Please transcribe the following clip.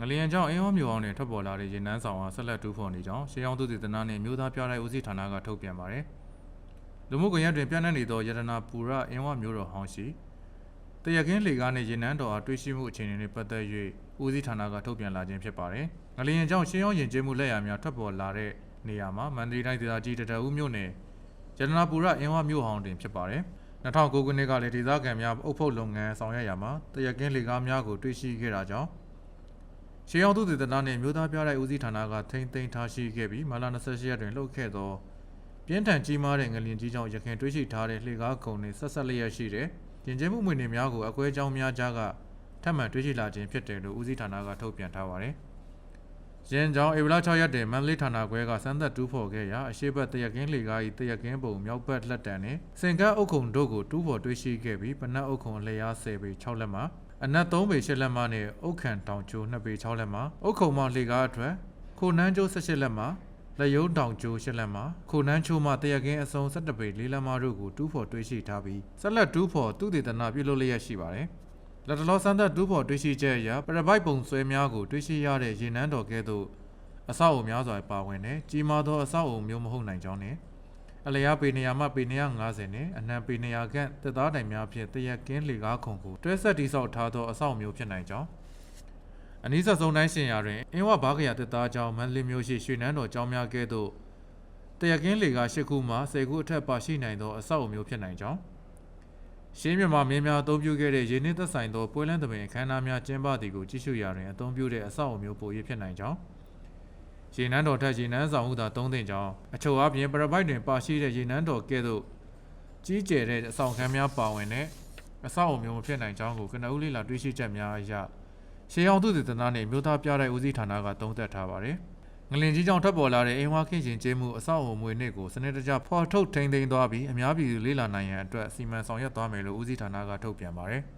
ငလျင်ကြောင့်အင်းဟောမျိုးအောင်နဲ့ထွက်ပေါ်လာတဲ့ရေနန်းဆောင်အားဆက်လက်တူးဖော်နေကြောင်းရှေးအောင်သူတည်တနာနဲ့မြို့သားပြတိုင်းဦးစီးဌာနကထုတ်ပြန်ပါတယ်။လူမှုကွန်ရက်တွင်ပြန့်နှံ့နေသောယတနာပူရအင်းဟောမျိုးတော်ဟောင်းရှိတရကင်းလေကားနဲ့ရေနန်းတော်အားတွေ့ရှိမှုအခြေအနေနဲ့ပတ်သက်၍ဦးစီးဌာနကထုတ်ပြန်လာခြင်းဖြစ်ပါတယ်။ငလျင်ကြောင့်ရှေးအောင်ယဉ်ကျေးမှုလက်ရာများထွက်ပေါ်လာတဲ့နေရာမှာမန္တလေးတိုင်းဒေသကြီးတတအူးမြို့နယ်ယတနာပူရအင်းဟောမျိုးဟောင်းတွင်ဖြစ်ပါတယ်။2009ခုနှစ်ကလည်းဒေသခံများအုပ်ဖို့လုပ်ငန်းဆောင်ရွက်ရာမှာတရကင်းလေကားများကိုတွေ့ရှိခဲ့တာကြောင့် ရှေးအောင်သူတည်တနာနှင့်မြို့သားပြတဲ့ဦးစီးဌာနကထိမ့်သိမ်းထားရှိခဲ့ပြီးမလာ28ရက်တွင်လှုပ်ခဲ့သောပြင်းထန်ကြီးမားတဲ့ငလျင်ကြီးကြောင့်ရခင်တွေးရှိထားတဲ့လှေကားကုံနှင့်ဆက်ဆက်လျက်ရှိတဲ့ရင်ကျင်းမှုမွေနေများကိုအကွဲကြောင်းများကြားကထပ်မံတွေးရှိလာခြင်းဖြစ်တယ်လို့ဦးစီးဌာနကထုတ်ပြန်ထားပါတယ်။ရန်ကြောင်ဧပြီလ6ရက်တွင်မန္တလေးဌာနခွဲကစမ်းသက်တူးဖော်ခဲ့ရာအရှိတ်တရကင်းလှေကား၏တရကင်းပုံမြောက်ဘက်လက်တံနှင့်စင်ကန်းအုပ်ခုံတို့ကိုတူးဖော်တွေးရှိခဲ့ပြီးပနတ်အုပ်ခုံအလျား10ပေ6လက်မှ အနက်3ပေ8လက်မနဲ့အုတ်ခံတောင်ကျိုး2ပေ6လက်မအုတ်ခုံမလှေကားအထွက်ခိုနန်းကျိုး18လက်မလက်ယုံတောင်ကျိုး8လက်မခိုနန်းချိုးမှတရကင်းအစုံ17ပေ4လက်မတို့ကိုတူးဖော်တွေးရှိထားပြီးဆက်လက်တူးဖော်သူတည်တနာပြုလုပ်လျက်ရှိပါတယ်လက်တလောစမ်းသက်တူးဖော်တွေးရှိချက်အရပရပိုက်ပုံဆွဲများကိုတွေးရှိရတဲ့ရေနန်းတော်ကဲ့သို့အဆောက်အအုံများစွာပါဝင်တဲ့ကြီးမားသောအဆောက်အအုံမျိုးမဟုတ်နိုင်ကြောင်းနဲ့ အလျားပေနေရမှပေ250နဲ့အနံပေ200ခန့်တက်သားတိုင်များဖြင့်တရက်ကင်းလေကားခုံကိုတွဲဆက်တိဆောက်ထားသောအဆောက်အမျိုးဖြစ်နိုင်ကြောင်းအနည်းဆက်ဆုံးတိုင်းရှင်ရာတွင်အင်းဝဘာကရတက်သားကျောင်းမန္တလေးမျိုးရှိရွှေနန်းတော်ကျောင်းများကဲ့သို့တရက်ကင်းလေကား၈ခုမှ10ခုအထက်ပါရှိနိုင်သောအဆောက်အမျိုးဖြစ်နိုင်ကြောင်းရှင်းမြန်မာမင်းများအသုံးပြုခဲ့တဲ့ရင်းနှီးသက်ဆိုင်သောပွဲလန်းသဘင်အခမ်းအနားများကျင်းပသည်ကိုကြည့်ရှုရာတွင်အသုံးပြုတဲ့အဆောက်အမျိုးပို၍ဖြစ်နိုင်ကြောင်း ရေနန်းတော်ထက်ရေနန်းဆောင်ဟုသာသုံးသင့်ကြောင်းအချို့အပြင်ပရပိုက်တွင်ပါရှိတဲ့ရေနန်းတော်ကဲ့သို့ကြီးကျယ်တဲ့အဆောင်ခန်းများပါဝင်တဲ့အဆောက်အအုံမျိုးမဖြစ်နိုင်ကြောင်းကိုကနဦးလေးလာတွေ့ရှိချက်များအရရှေးအောင်သူတည်တနာနှင့်မြို့သားပြတဲ့ဦးစီးဌာနကသုံးသပ်ထားပါတယ်။ငလင်ကြီးကြောင့်ထပ်ပေါ်လာတဲ့အိမ်ဝါခင်ရှင်ကျေးမှုအဆောက်အအုံမွေနစ်ကိုစနစ်တကျဖော်ထုတ်ထိန်းသိမ်းသွားပြီးအများပြည်သူလေးလာနိုင်ရန်အတွက်စီမံဆောင်ရွက်သွားမယ်လို့ဦးစီးဌာနကထုတ်ပြန်ပါတယ်။